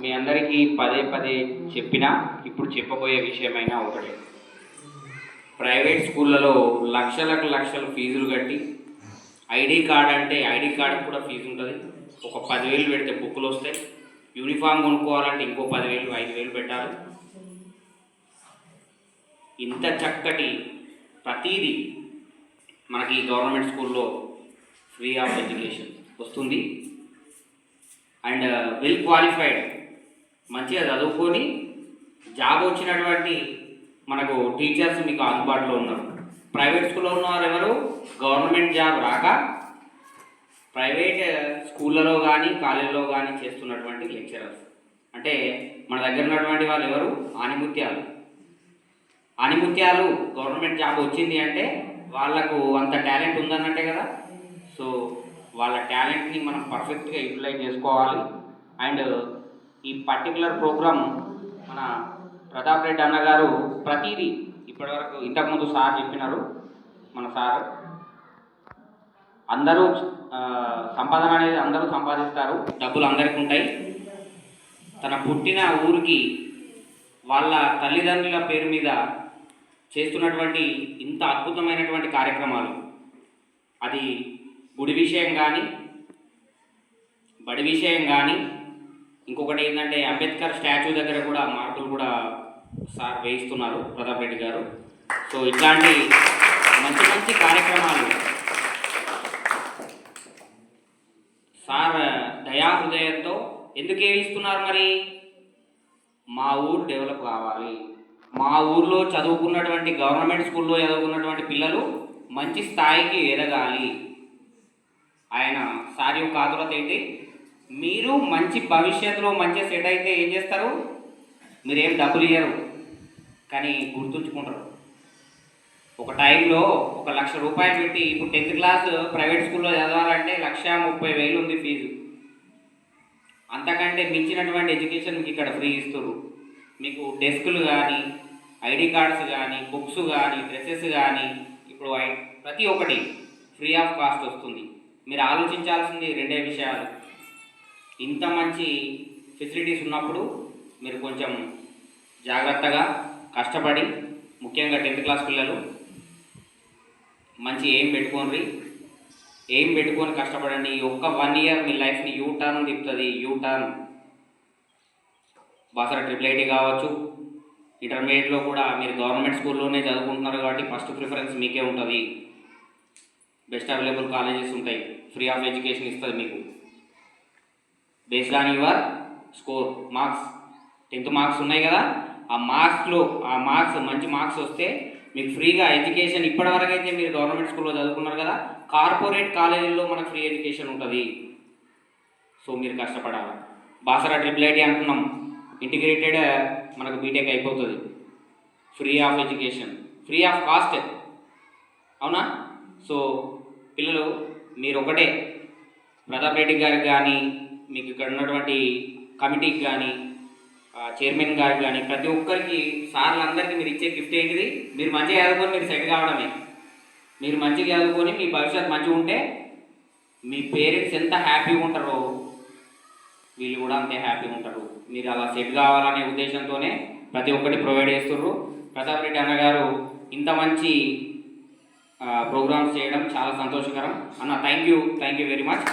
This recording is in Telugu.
మీ అందరికీ పదే పదే చెప్పినా ఇప్పుడు చెప్పబోయే విషయమైనా ఒకటే. ప్రైవేట్ స్కూళ్ళలో లక్షలకు లక్షలు ఫీజులు కట్టి ఐడి కార్డ్ అంటే ఐడి కార్డు కూడా ఫీజు ఉంటుంది. ఒక పదివేలు పెడితే బుక్కులు వస్తాయి. యూనిఫామ్ కొనుక్కోవాలంటే ఇంకో పదివేలు ఐదు వేలు పెట్టాలి. ఇంత చక్కటి ప్రతీది మనకి గవర్నమెంట్ స్కూల్లో ఫ్రీ ఆఫ్ ఎడ్యుకేషన్ వస్తుంది. అండ్ వెల్ క్వాలిఫైడ్ మంచిగా చదువుకొని జాబ్ వచ్చినటువంటి మనకు టీచర్స్ మీకు అందుబాటులో ఉన్నారు. ప్రైవేట్ స్కూల్లో ఉన్నవారు ఎవరు గవర్నమెంట్ జాబ్ రాక ప్రైవేట్ స్కూళ్ళలో కానీ కాలేజీలో కానీ చేస్తున్నటువంటి లెక్చరర్స్. అంటే మన దగ్గర ఉన్నటువంటి వాళ్ళు ఎవరు ఆనిముత్యాలు. ఆనిముత్యాలు గవర్నమెంట్ జాబ్ వచ్చింది అంటే వాళ్ళకు అంత టాలెంట్ ఉందన్నట్టే కదా? సో వాళ్ళ టాలెంట్ని మనం పర్ఫెక్ట్గా యూటిలైజ్ చేసుకోవాలి. అండ్ ఈ పర్టికులర్ ప్రోగ్రామ్ మన ప్రతాప్ రెడ్డి అన్న గారు ప్రతిదీ ఇప్పటివరకు ఇంతకుముందు సార్ చెప్పినారు మన సార్. అందరూ సంపాదన అనేది అందరూ సంపాదిస్తారు డబ్బులు అందరికీ ఉంటాయి. తన పుట్టిన ఊరికి వాళ్ళ తల్లిదండ్రుల పేరు మీద చేస్తున్నటువంటి ఇంత అద్భుతమైనటువంటి కార్యక్రమాలు. అది గుడి విషయం కానీ బడి విషయం కానీ ఇంకొకటి ఏంటంటే అంబేద్కర్ స్టాచ్యూ దగ్గర కూడా మార్కులు కూడా సార్ వేయిస్తున్నారు ప్రతాప్ రెడ్డి గారు. సో ఇట్లాంటి మంచి మంచి కార్యక్రమాలు సార్ దయా హృదయంతో ఎందుకు ఏమిస్తున్నారు మరి? మా ఊరు డెవలప్ కావాలి. మా ఊర్లో చదువుకున్నటువంటి గవర్నమెంట్ స్కూల్లో చదువుకున్నటువంటి పిల్లలు మంచి స్థాయికి ఎదగాలి. ఆయన సార్ యొక్క ఆతురత ఏంటి? మీరు మంచి భవిష్యత్తులో మంచి సెట్ అయితే ఏం చేస్తారు? మీరేం డబ్బులు ఇయ్యరు కానీ గుర్తుంచుకుంటారు. ఒక టైంలో ఒక లక్ష రూపాయలు పెట్టి ఇప్పుడు టెన్త్ క్లాస్ ప్రైవేట్ స్కూల్లో చదవాలంటే లక్ష ముప్పై వేలు ఉంది ఫీజు. అంతకంటే మించినటువంటి ఎడ్యుకేషన్ మీకు ఇక్కడ ఫ్రీ ఇస్తారు మీకు డెస్కులు కానీ ఐడి కార్డ్స్ కానీ బుక్స్ కానీ డ్రెస్సెస్ కానీ ఇప్పుడు ప్రతి ఒక్కటి ఫ్రీ ఆఫ్ కాస్ట్ వస్తుంది. మీరు ఆలోచించాల్సింది రెండే విషయాలు. ఇంత మంచి ఫెసిలిటీస్ ఉన్నప్పుడు మీరు కొంచెం జాగ్రత్తగా కష్టపడి ముఖ్యంగా టెన్త్ క్లాస్ పిల్లలు మంచి ఏం పెట్టుకోండి. ఏం పెట్టుకొని కష్టపడండి. ఈ ఒక్క వన్ ఇయర్ మీ లైఫ్ని యూ టర్న్ తిప్పుతుంది. U turn Basara triple IT కావచ్చు. ఇంటర్మీడియట్లో కూడా మీరు గవర్నమెంట్ స్కూల్లోనే చదువుకుంటున్నారు కాబట్టి ఫస్ట్ ప్రిఫరెన్స్ మీకే ఉంటుంది. బెస్ట్ అవైలబుల్ కాలేజెస్ ఉంటాయి. ఫ్రీ ఆఫ్ ఎడ్యుకేషన్ ఇస్తుంది మీకు. Based on your score marks tenth marks ఉన్నాయి కదా? ఆ మార్క్స్లో ఆ మార్క్స్ మంచి మార్క్స్ వస్తే మీకు ఫ్రీగా ఎడ్యుకేషన్ ఇప్పటివరకు అయితే మీరు గవర్నమెంట్ స్కూల్లో చదువుకున్నారు కదా? కార్పొరేట్ కాలేజీల్లో మనకు ఫ్రీ ఎడ్యుకేషన్ ఉంటుంది. సో మీరు కష్టపడాలి. బాసరా ట్రిపుల్ ఐటీ అంటున్నాం. ఇంటిగ్రేటెడ్ మనకు బీటెక్ అయిపోతుంది. Free of education free of cost అవునా? సో పిల్లలు మీరు ఒకటే. ప్రతాప్ రెడ్డి గారికి కానీ మీకు ఇక్కడ ఉన్నటువంటి కమిటీకి కానీ చైర్మన్ గారికి కానీ ప్రతి ఒక్కరికి సార్లందరికీ మీరు ఇచ్చే గిఫ్ట్ ఏంటిది? మీరు మంచిగా చదువుకొని మీరు సెట్ కావడమే. మీరు మంచిగా చదువుకొని మీ భవిష్యత్తు మంచిగా ఉంటే మీ పేరెంట్స్ ఎంత హ్యాపీగా ఉంటారో వీళ్ళు కూడా అంతే హ్యాపీగా ఉంటారు. మీరు అలా సెట్ కావాలనే ఉద్దేశంతోనే ప్రతి ఒక్కటి ప్రొవైడ్ చేస్తుర్రు. ప్రతాప్ రెడ్డి అన్నగారు ఇంత మంచి ప్రోగ్రామ్స్ చేయడం చాలా సంతోషకరం. అన్న thank you thank you very much